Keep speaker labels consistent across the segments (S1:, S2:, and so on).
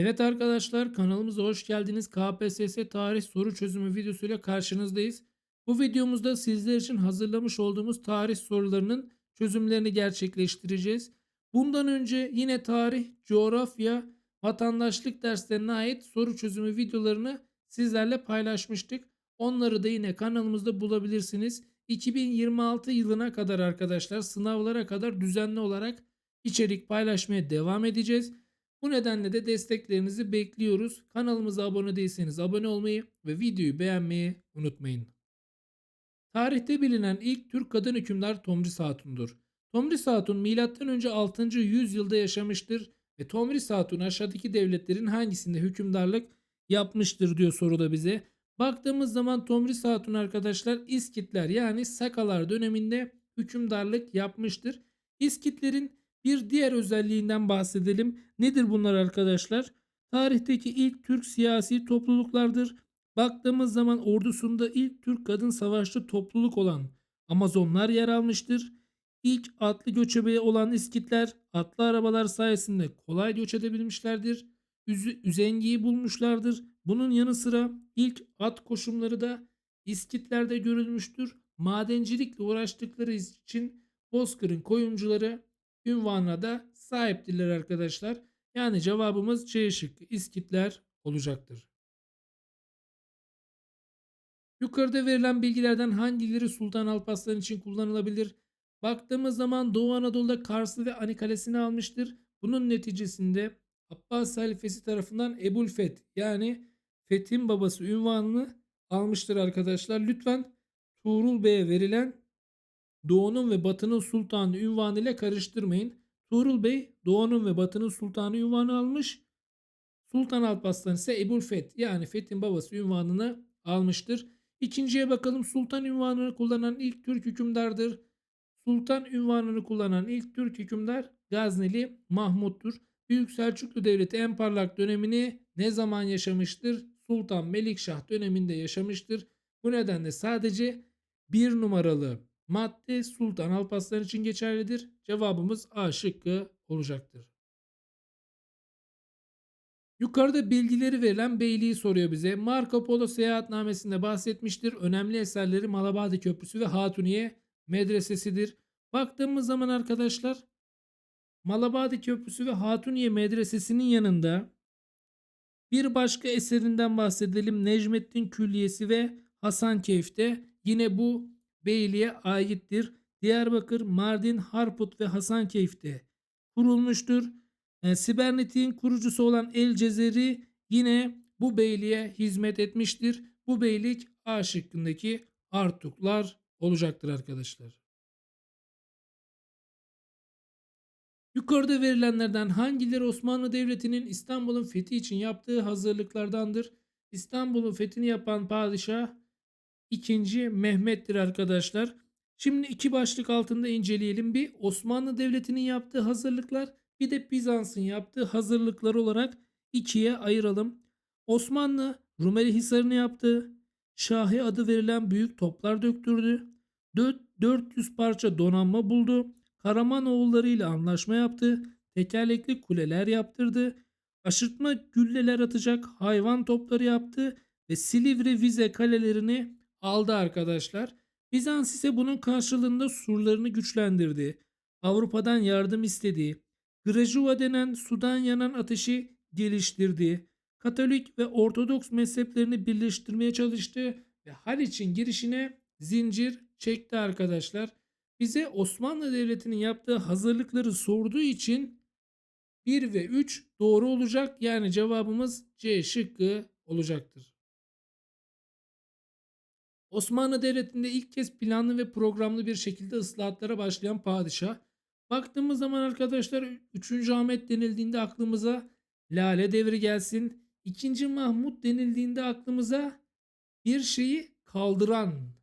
S1: Evet arkadaşlar kanalımıza hoş geldiniz. KPSS tarih soru çözümü videosuyla karşınızdayız. Bu videomuzda sizler için hazırlamış olduğumuz tarih sorularının çözümlerini gerçekleştireceğiz. Bundan önce yine tarih, coğrafya, vatandaşlık derslerine ait soru çözümü videolarını sizlerle paylaşmıştık. Onları da yine kanalımızda bulabilirsiniz. 2026 yılına kadar arkadaşlar sınavlara kadar düzenli olarak içerik paylaşmaya devam edeceğiz. Bu nedenle de desteklerinizi bekliyoruz. Kanalımıza abone değilseniz abone olmayı ve videoyu beğenmeyi unutmayın. Tarihte bilinen ilk Türk kadın hükümdar Tomris Hatun'dur. Tomris Hatun M.Ö. 6. yüzyılda yaşamıştır ve Tomris Hatun aşağıdaki devletlerin hangisinde hükümdarlık yapmıştır diyor soruda bize. Baktığımız zaman Tomris Hatun arkadaşlar İskitler yani Sakalar döneminde hükümdarlık yapmıştır. İskitlerin bir diğer özelliğinden bahsedelim. Nedir bunlar arkadaşlar? Tarihteki ilk Türk siyasi topluluklardır. Baktığımız zaman ordusunda ilk Türk kadın savaşçı topluluk olan Amazonlar yer almıştır. İlk atlı göçebe olan İskitler atlı arabalar sayesinde kolay göç edebilmişlerdir. Üzü, üzengiyi bulmuşlardır. Bunun yanı sıra ilk at koşumları da İskitlerde görülmüştür. Madencilikle uğraştıkları için Bozkır'ın koyuncuları ünvanına da sahiptirler arkadaşlar. Yani cevabımız C şıkkı İskitler olacaktır. Yukarıda verilen bilgilerden hangileri Sultan Alparslan için kullanılabilir? Baktığımız zaman Doğu Anadolu'da Karslı ve Ani Kalesi'ni almıştır. Bunun neticesinde Abbas halifesi tarafından Ebulfet yani Fethin babası ünvanını almıştır arkadaşlar. Lütfen Tuğrul Bey'e verilen Doğu'nun ve Batı'nın sultanı ünvanı ile karıştırmayın. Tuğrul Bey Doğu'nun ve Batı'nın sultanı ünvanı almış. Sultan Alparslan ise Ebul Feth yani Feth'in babası ünvanını almıştır. İkinciye bakalım sultan ünvanını kullanan ilk Türk hükümdardır. Sultan ünvanını kullanan ilk Türk hükümdar Gazneli Mahmut'tur. Büyük Selçuklu Devleti en parlak dönemini ne zaman yaşamıştır? Sultan Melikşah döneminde yaşamıştır. Bu nedenle sadece bir numaralı madde Sultan Alparslan için geçerlidir. Cevabımız A şıkkı olacaktır. Yukarıda bilgileri verilen beyliği soruyor bize. Marco Polo seyahatnamesinde bahsetmiştir. Önemli eserleri Malabadi Köprüsü ve Hatuniye Medresesidir. Baktığımız zaman arkadaşlar Malabadi Köprüsü ve Hatuniye Medresesi'nin yanında bir başka eserinden bahsedelim. Necmettin Külliyesi ve Hasan Keyf'te. Yine bu beyliğe aittir. Diyarbakır, Mardin, Harput ve Hasankeyf'te kurulmuştur. Yani Sibernetik'in kurucusu olan El Cezeri yine bu beyliğe hizmet etmiştir. Bu beylik A şıkkındaki Artuklar olacaktır arkadaşlar. Yukarıda verilenlerden hangileri Osmanlı Devleti'nin İstanbul'un fethi için yaptığı hazırlıklardandır? İstanbul'un fethini yapan padişah ikinci Mehmet'tir arkadaşlar. Şimdi iki başlık altında inceleyelim. Bir Osmanlı Devleti'nin yaptığı hazırlıklar bir de Bizans'ın yaptığı hazırlıklar olarak ikiye ayıralım. Osmanlı Rumeli Hisarı'nı yaptı. Şahi adı verilen büyük toplar döktürdü. 400 parça donanma buldu. Karamanoğulları ile anlaşma yaptı. Tekerlekli kuleler yaptırdı. Aşırtma gülleler atacak hayvan topları yaptı ve Silivri vize kalelerini aldı arkadaşlar. Bizans ise bunun karşılığında surlarını güçlendirdi. Avrupa'dan yardım istedi. Grajuva denen sudan yanan ateşi geliştirdi. Katolik ve Ortodoks mezheplerini birleştirmeye çalıştı ve Haliç'in girişine zincir çekti arkadaşlar. Bize Osmanlı Devleti'nin yaptığı hazırlıkları sorduğu için 1 ve 3 doğru olacak. Yani cevabımız C şıkkı olacaktır. Osmanlı Devleti'nde ilk kez planlı ve programlı bir şekilde ıslahatlara başlayan padişah. Baktığımız zaman arkadaşlar 3. Ahmet denildiğinde aklımıza Lale devri gelsin. 2. Mahmut denildiğinde aklımıza bir şeyi kaldıran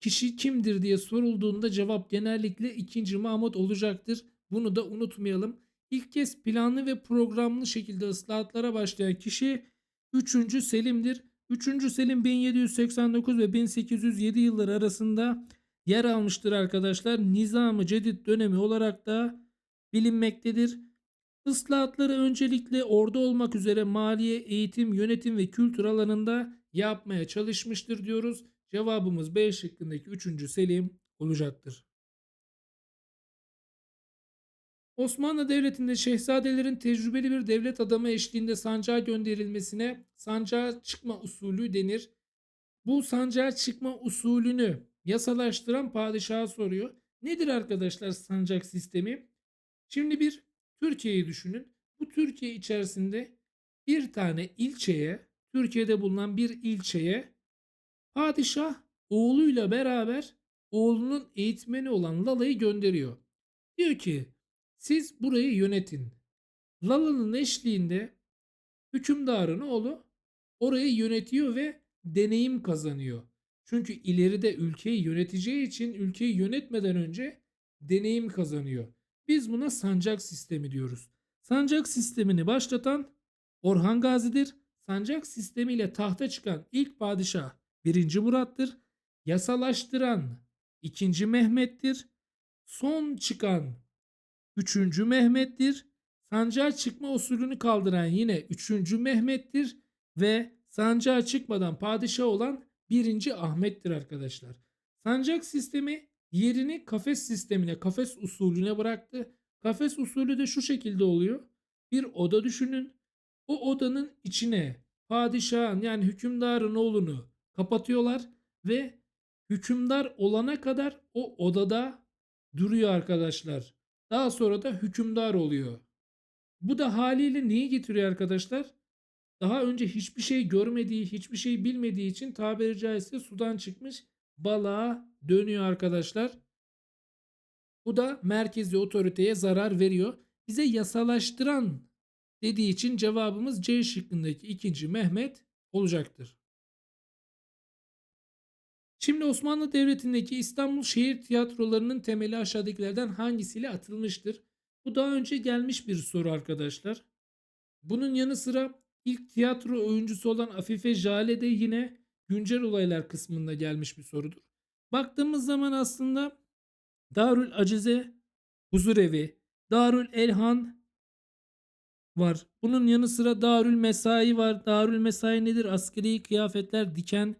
S1: kişi kimdir diye sorulduğunda cevap genellikle 2. Mahmut olacaktır. Bunu da unutmayalım. İlk kez planlı ve programlı şekilde ıslahatlara başlayan kişi 3. Selim'dir. 3. Selim 1789 ve 1807 yılları arasında yer almıştır arkadaşlar. Nizam-ı Cedid dönemi olarak da bilinmektedir. Islahatları öncelikle orada olmak üzere maliye, eğitim, yönetim ve kültür alanında yapmaya çalışmıştır diyoruz. Cevabımız B şıkkındaki 3. Selim olacaktır. Osmanlı Devleti'nde şehzadelerin tecrübeli bir devlet adamı eşliğinde sancağa gönderilmesine sancağa çıkma usulü denir. Bu sancağa çıkma usulünü yasalaştıran padişaha soruyor. Nedir arkadaşlar sancak sistemi? Şimdi bir Türkiye'yi düşünün. Bu Türkiye içerisinde bir tane ilçeye, Türkiye'de bulunan bir ilçeye padişah oğluyla beraber oğlunun eğitmeni olan Lala'yı gönderiyor. Diyor ki siz burayı yönetin. Lala'nın eşliğinde hükümdarın oğlu orayı yönetiyor ve deneyim kazanıyor. Çünkü ileride ülkeyi yöneteceği için ülkeyi yönetmeden önce deneyim kazanıyor. Biz buna sancak sistemi diyoruz. Sancak sistemini başlatan Orhan Gazi'dir. Sancak sistemiyle tahta çıkan ilk padişah 1. Murat'tır. Yasalaştıran 2. Mehmet'tir. Son çıkan 3. Mehmet'tir. Sancağa çıkma usulünü kaldıran yine 3. Mehmet'tir ve sancağa çıkmadan padişah olan 1. Ahmet'tir arkadaşlar. Sancak sistemi yerini kafes sistemine, kafes usulüne bıraktı. Kafes usulü de şu şekilde oluyor. Bir oda düşünün. O odanın içine padişahın yani hükümdarın oğlunu kapatıyorlar ve hükümdar olana kadar o odada duruyor arkadaşlar. Daha sonra da hükümdar oluyor. Bu da haliyle neyi getiriyor arkadaşlar? Daha önce hiçbir şey görmediği, hiçbir şey bilmediği için tabiri caizse sudan çıkmış balığa dönüyor arkadaşlar. Bu da merkezi otoriteye zarar veriyor. Bize yasalaştıran dediği için cevabımız C şıkkındaki ikinci Mehmet olacaktır. Şimdi Osmanlı Devleti'ndeki İstanbul şehir tiyatrolarının temeli aşağıdakilerden hangisiyle atılmıştır? Bu daha önce gelmiş bir soru arkadaşlar. Bunun yanı sıra ilk tiyatro oyuncusu olan Afife Jale de yine güncel olaylar kısmında gelmiş bir sorudur. Baktığımız zaman aslında Darül Acize Huzurevi, Darül Elhan var. Bunun yanı sıra Darül Mesai var. Darül Mesai nedir? Askeri kıyafetler diken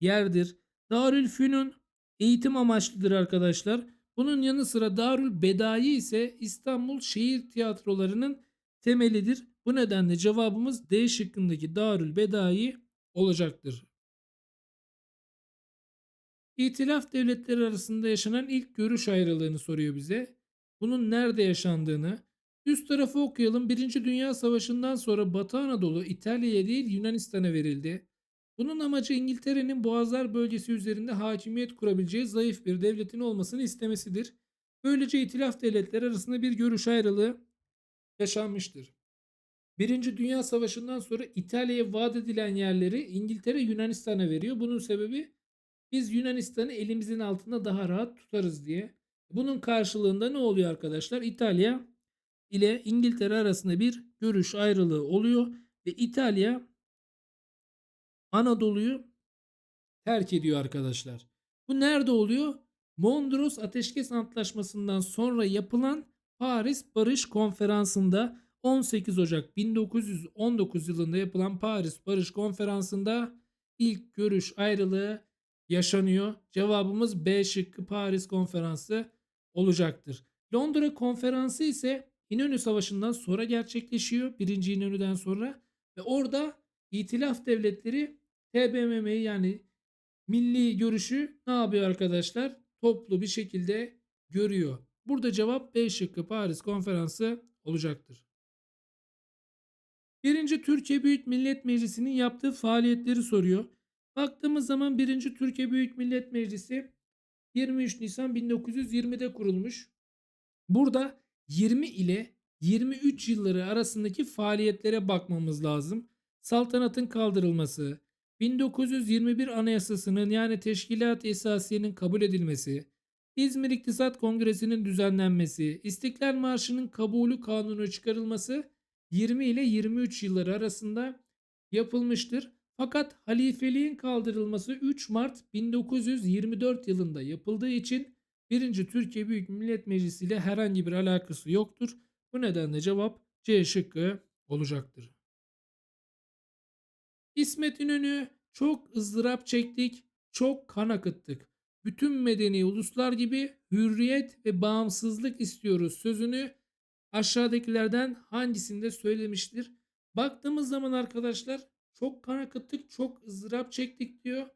S1: yerdir. Darül Fünun eğitim amaçlıdır arkadaşlar. Bunun yanı sıra Darül Bedai ise İstanbul şehir tiyatrolarının temelidir. Bu nedenle cevabımız D şıkkındaki Darül Bedai olacaktır. İtilaf devletleri arasında yaşanan ilk görüş ayrılığını soruyor bize. Bunun nerede yaşandığını. Üst tarafı okuyalım. Birinci Dünya Savaşı'ndan sonra Batı Anadolu İtalya'ya değil Yunanistan'a verildi. Bunun amacı İngiltere'nin Boğazlar bölgesi üzerinde hakimiyet kurabileceği zayıf bir devletin olmasını istemesidir. Böylece itilaf devletleri arasında bir görüş ayrılığı yaşanmıştır. Birinci Dünya Savaşı'ndan sonra İtalya'ya vaat edilen yerleri İngiltere Yunanistan'a veriyor. Bunun sebebi biz Yunanistan'ı elimizin altında daha rahat tutarız diye. Bunun karşılığında ne oluyor arkadaşlar? İtalya ile İngiltere arasında bir görüş ayrılığı oluyor ve İtalya Anadolu'yu terk ediyor arkadaşlar. Bu nerede oluyor? Mondros Ateşkes Antlaşması'ndan sonra yapılan Paris Barış Konferansı'nda 18 Ocak 1919 yılında yapılan Paris Barış Konferansı'nda ilk görüş ayrılığı yaşanıyor. Cevabımız B şıkkı Paris Konferansı olacaktır. Londra Konferansı ise İnönü Savaşı'ndan sonra gerçekleşiyor. Birinci İnönü'den sonra ve orada İtilaf devletleri TBMM'yi yani milli görüşü ne yapıyor arkadaşlar? Toplu bir şekilde görüyor. Burada cevap B şıkkı Paris Konferansı olacaktır. Birinci Türkiye Büyük Millet Meclisi'nin yaptığı faaliyetleri soruyor. Baktığımız zaman 1. Türkiye Büyük Millet Meclisi 23 Nisan 1920'de kurulmuş. Burada 20 ile 23 yılları arasındaki faaliyetlere bakmamız lazım. Saltanatın kaldırılması, 1921 Anayasası'nın yani Teşkilat Esasiye'nin kabul edilmesi, İzmir İktisat Kongresi'nin düzenlenmesi, İstiklal Marşı'nın kabulü kanunu çıkarılması 20 ile 23 yılları arasında yapılmıştır. Fakat halifeliğin kaldırılması 3 Mart 1924 yılında yapıldığı için 1. Türkiye Büyük Millet Meclisi ile herhangi bir alakası yoktur. Bu nedenle cevap C şıkkı olacaktır. İsmet İnönü çok ızdırap çektik, çok kan akıttık. Bütün medeni uluslar gibi hürriyet ve bağımsızlık istiyoruz sözünü aşağıdakilerden hangisinde söylemiştir? Baktığımız zaman arkadaşlar çok kan akıttık, çok ızdırap çektik diyor.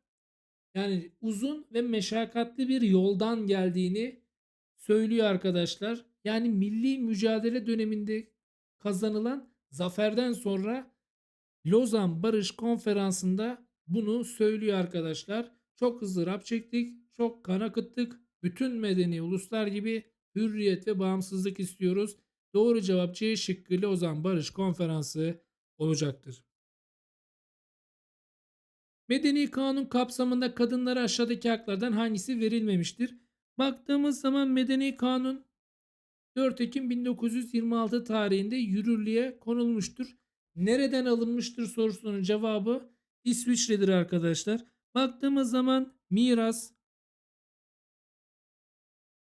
S1: Yani uzun ve meşakkatli bir yoldan geldiğini söylüyor arkadaşlar. Yani milli mücadele döneminde kazanılan zaferden sonra Lozan Barış Konferansı'nda bunu söylüyor arkadaşlar. Çok ızdırap çektik, çok kan akıttık. Bütün medeni uluslar gibi hürriyet ve bağımsızlık istiyoruz. Doğru cevap C şıkkı Lozan Barış Konferansı olacaktır. Medeni kanun kapsamında kadınlara aşağıdaki haklardan hangisi verilmemiştir? Baktığımız zaman Medeni Kanun 4 Ekim 1926 tarihinde yürürlüğe konulmuştur. Nereden alınmıştır sorusunun cevabı İsviçre'dir arkadaşlar. Baktığımız zaman miras,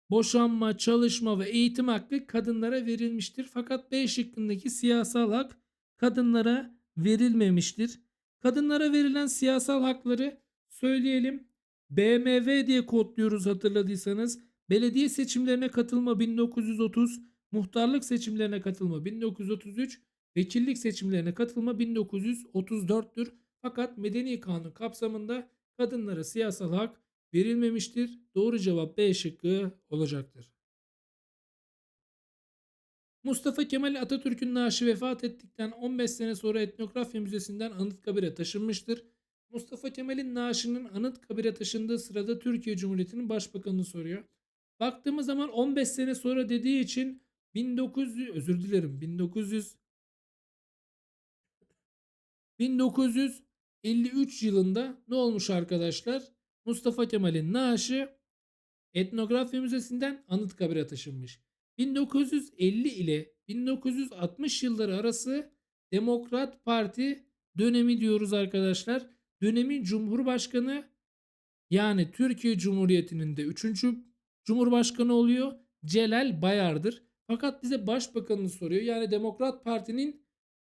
S1: boşanma, çalışma ve eğitim hakkı kadınlara verilmiştir. Fakat B şıkkındaki siyasal hak kadınlara verilmemiştir. Kadınlara verilen siyasal hakları söyleyelim. BMW diye kodluyoruz hatırladıysanız. Belediye seçimlerine katılma 1930, muhtarlık seçimlerine katılma 1933, vekillik seçimlerine katılma 1934'tür. Fakat medeni kanun kapsamında kadınlara siyasal hak verilmemiştir. Doğru cevap B şıkkı olacaktır. Mustafa Kemal Atatürk'ün naaşı vefat ettikten 15 sene sonra Etnografya Müzesi'nden Anıtkabir'e taşınmıştır. Mustafa Kemal'in naaşının Anıtkabir'e taşındığı sırada Türkiye Cumhuriyeti'nin başbakanını soruyor. Baktığımız zaman 15 sene sonra dediği için 1900 özür dilerim 1900 1953 yılında ne olmuş arkadaşlar? Mustafa Kemal'in naaşı Etnografya Müzesi'nden Anıtkabir'e taşınmış. 1950 ile 1960 yılları arası Demokrat Parti dönemi diyoruz arkadaşlar. Dönemin Cumhurbaşkanı yani Türkiye Cumhuriyeti'nin de 3. Cumhurbaşkanı oluyor. Celal Bayar'dır. Fakat bize başbakanını soruyor. Yani Demokrat Parti'nin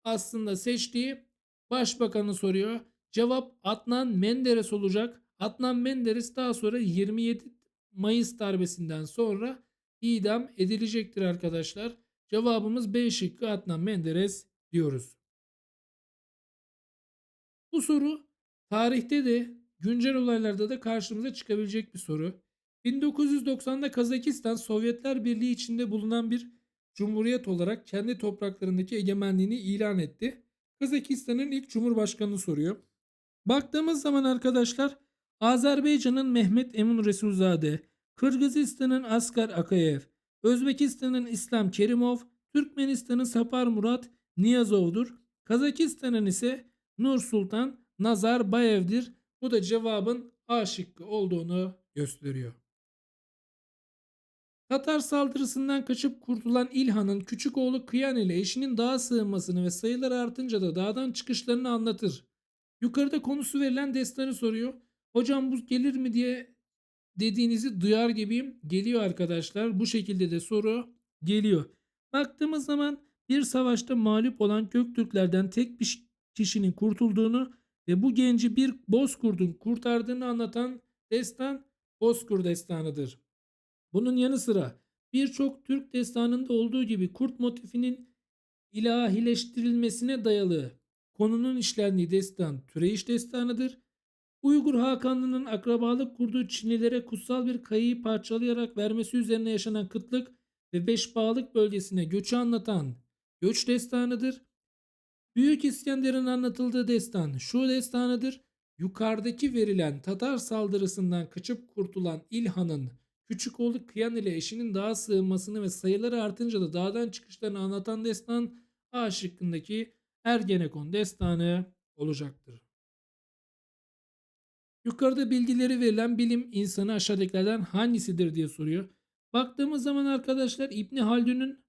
S1: aslında seçtiği başbakanı soruyor. Cevap Adnan Menderes olacak. Adnan Menderes daha sonra 27 Mayıs darbesinden sonra idam edilecektir arkadaşlar. Cevabımız B şıkkı Adnan Menderes diyoruz. Bu soru tarihte de güncel olaylarda da karşımıza çıkabilecek bir soru. 1990'da Kazakistan Sovyetler Birliği içinde bulunan bir cumhuriyet olarak kendi topraklarındaki egemenliğini ilan etti. Kazakistan'ın ilk cumhurbaşkanını soruyor. Baktığımız zaman arkadaşlar Azerbaycan'ın Mehmet Emin Resulzade, Kırgızistan'ın Askar Akayev, Özbekistan'ın İslam Kerimov, Türkmenistan'ın Sapar Murat Niyazov'dur. Kazakistan'ın ise Nur Sultan Nazarbayev'dir. Bu da cevabın A şıkkı olduğunu gösteriyor. Tatar saldırısından kaçıp kurtulan İlhan'ın küçük oğlu Kıyan ile eşinin dağa sığınmasını ve sayıları artınca da dağdan çıkışlarını anlatır. Yukarıda konusu verilen destanı soruyor. Hocam bu gelir mi diye dediğinizi duyar gibiyim. Geliyor arkadaşlar. Bu şekilde de soru geliyor. Baktığımız zaman bir savaşta mağlup olan Göktürklerden tek bir kişinin kurtulduğunu ve bu genci bir bozkurdun kurtardığını anlatan destan Bozkurt destanıdır. Bunun yanı sıra birçok Türk destanında olduğu gibi kurt motifinin ilahileştirilmesine dayalı konunun işlendiği destan Türeyiş destanıdır. Uygur Hakanlı'nın akrabalık kurduğu Çinlilere kutsal bir kayayı parçalayarak vermesi üzerine yaşanan kıtlık ve Beşbağlık bölgesine göçü anlatan göç destanıdır. Büyük İskender'in anlatıldığı destan şu destanıdır. Yukarıdaki verilen Tatar saldırısından kaçıp kurtulan İlhan'ın küçük oğlu Kıyan ile eşinin dağa sığınmasını ve sayıları artınca da dağdan çıkışlarını anlatan destan A şıkkındaki Ergenekon destanı olacaktır. Yukarıda bilgileri verilen bilim insanı aşağıdakilerden hangisidir diye soruyor. Baktığımız zaman arkadaşlar İbni Haldun'un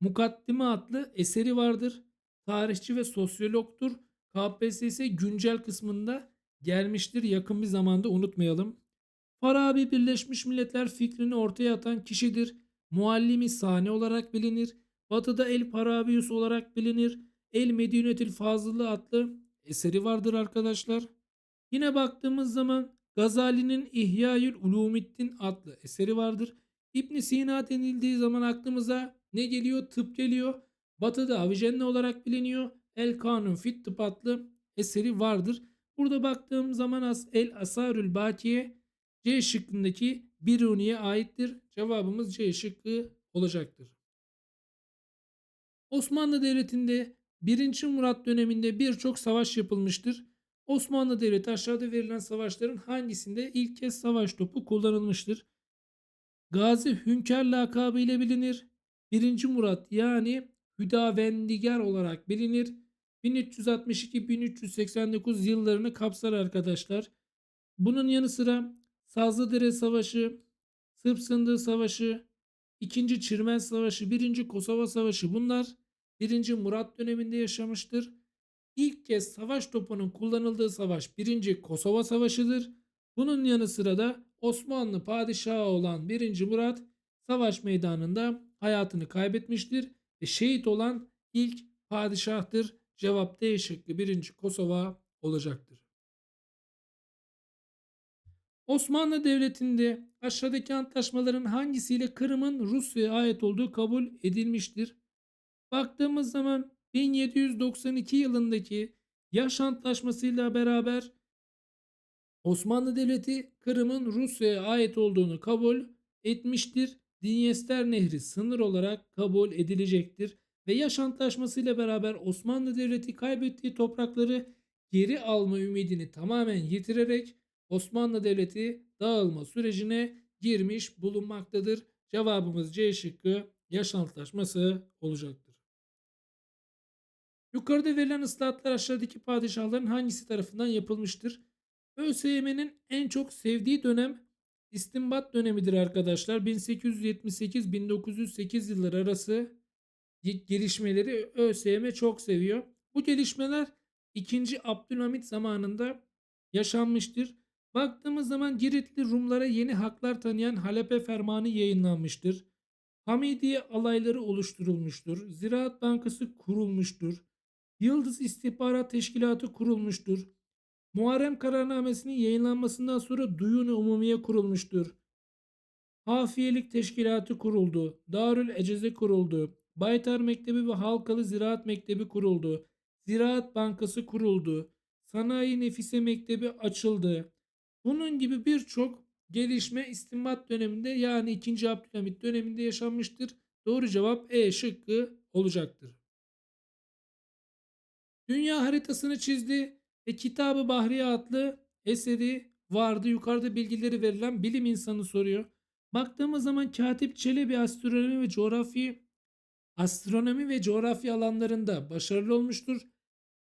S1: Mukaddime adlı eseri vardır. Tarihçi ve sosyologtur. KPSS güncel kısmında gelmiştir. Yakın bir zamanda unutmayalım. Farabi Birleşmiş Milletler fikrini ortaya atan kişidir. Muallimi sahne olarak bilinir. Batı'da El Parabius olarak bilinir. El Medinetül Fazılı adlı eseri vardır arkadaşlar. Yine baktığımız zaman Gazali'nin İhya'ül Ulumiddin adlı eseri vardır. İbn Sina denildiği zaman aklımıza ne geliyor? Tıp geliyor. Batı'da Avicenna olarak biliniyor. El Kanun Fit Tıp adlı eseri vardır. Burada baktığım zaman as El Asarül Bakiye C şıkkındaki Biruni'ye aittir. Cevabımız C şıkkı olacaktır. Osmanlı Devleti'nde 1. Murat döneminde birçok savaş yapılmıştır. Osmanlı Devleti aşağıda verilen savaşların hangisinde ilk kez savaş topu kullanılmıştır? Gazi Hünkar lakabı ile bilinir. 1. Murat yani Hüdavendigar olarak bilinir. 1362-1389 yıllarını kapsar arkadaşlar. Bunun yanı sıra Sazlıdere Savaşı, Sırp Sındığı Savaşı, 2. Çirmen Savaşı, 1. Kosova Savaşı bunlar 1. Murat döneminde yaşamıştır. İlk kez savaş topunun kullanıldığı savaş 1. Kosova Savaşı'dır. Bunun yanı sıra da Osmanlı padişahı olan 1. Murat savaş meydanında hayatını kaybetmiştir ve şehit olan ilk padişahtır. Cevap D şıkkı 1. Kosova olacaktır. Osmanlı Devleti'nde aşağıdaki antlaşmaların hangisiyle Kırım'ın Rusya'ya ait olduğu kabul edilmiştir? Baktığımız zaman 1792 yılındaki Yaş Antlaşması'yla beraber Osmanlı Devleti Kırım'ın Rusya'ya ait olduğunu kabul etmiştir. Dinyester Nehri sınır olarak kabul edilecektir ve Yaş Antlaşması ile beraber Osmanlı Devleti kaybettiği toprakları geri alma ümidini tamamen yitirerek Osmanlı Devleti dağılma sürecine girmiş bulunmaktadır. Cevabımız C şıkkı Yaş Antlaşması olacaktır. Yukarıda verilen ıslahatlar aşağıdaki padişahların hangisi tarafından yapılmıştır? ÖSYM'nin en çok sevdiği dönem istinbat dönemidir arkadaşlar. 1878-1908 yılları arası gelişmeleri ÖSYM çok seviyor. Bu gelişmeler 2. Abdülhamit zamanında yaşanmıştır. Baktığımız zaman Giritli Rumlara yeni haklar tanıyan Halepe Fermanı yayınlanmıştır. Hamidiye alayları oluşturulmuştur. Ziraat Bankası kurulmuştur. Yıldız İstihbarat Teşkilatı kurulmuştur. Muharrem kararnamesinin yayınlanmasından sonra Duyun-u Umumiye kurulmuştur. Hafiyelik Teşkilatı kuruldu. Darül Eceze kuruldu. Baytar Mektebi ve Halkalı Ziraat Mektebi kuruldu. Ziraat Bankası kuruldu. Sanayi Nefise Mektebi açıldı. Bunun gibi birçok gelişme istinbat döneminde yani 2. Abdülhamit döneminde yaşanmıştır. Doğru cevap E şıkkı olacaktır. Dünya haritasını çizdi ve Kitabı Bahriye adlı eseri vardı. Yukarıda bilgileri verilen bilim insanı soruyor. Baktığımız zaman Katip Çelebi astronomi ve coğrafi astronomi ve coğrafya alanlarında başarılı olmuştur.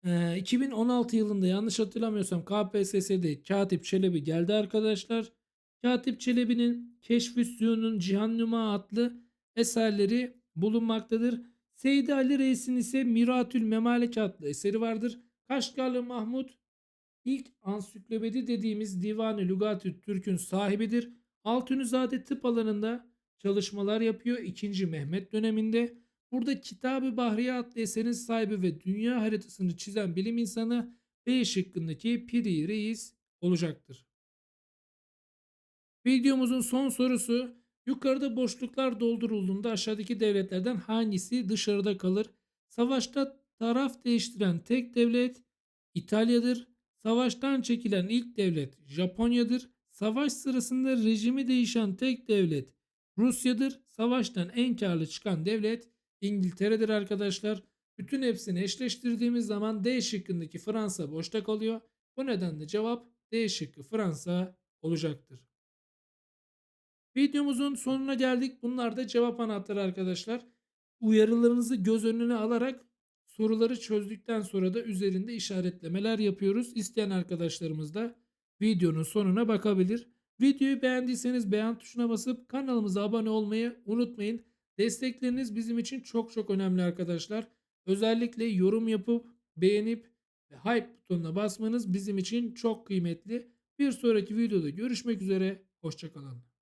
S1: Ee, 2016 yılında yanlış hatırlamıyorsam KPSS'de Katip Çelebi geldi arkadaşlar. Katip Çelebi'nin Keşf-i Suyunun Cihannuma adlı eserleri bulunmaktadır. Seydi Ali Reis'in ise Miratül Memalek adlı eseri vardır. Kaşgarlı Mahmut ilk ansiklopedi dediğimiz Divan-ı Lügatü Türk'ün sahibidir. Altunizade tıp alanında çalışmalar yapıyor 2. Mehmet döneminde. Burada Kitab-ı Bahriye adlı eserin sahibi ve dünya haritasını çizen bilim insanı B şıkkındaki Piri Reis olacaktır. Videomuzun son sorusu yukarıda boşluklar doldurulduğunda aşağıdaki devletlerden hangisi dışarıda kalır? Savaşta taraf değiştiren tek devlet İtalya'dır. Savaştan çekilen ilk devlet Japonya'dır. Savaş sırasında rejimi değişen tek devlet Rusya'dır. Savaştan en karlı çıkan devlet İngiltere'dir arkadaşlar. Bütün hepsini eşleştirdiğimiz zaman D şıkkındaki Fransa boşta kalıyor. Bu nedenle cevap D şıkkı Fransa olacaktır. Videomuzun sonuna geldik. Bunlar da cevap anahtarı arkadaşlar. Uyarılarınızı göz önüne alarak soruları çözdükten sonra da üzerinde işaretlemeler yapıyoruz. İsteyen arkadaşlarımız da videonun sonuna bakabilir. Videoyu beğendiyseniz beğen tuşuna basıp kanalımıza abone olmayı unutmayın. Destekleriniz bizim için çok çok önemli arkadaşlar. Özellikle yorum yapıp beğenip ve hype butonuna basmanız bizim için çok kıymetli. Bir sonraki videoda görüşmek üzere. Hoşçakalın.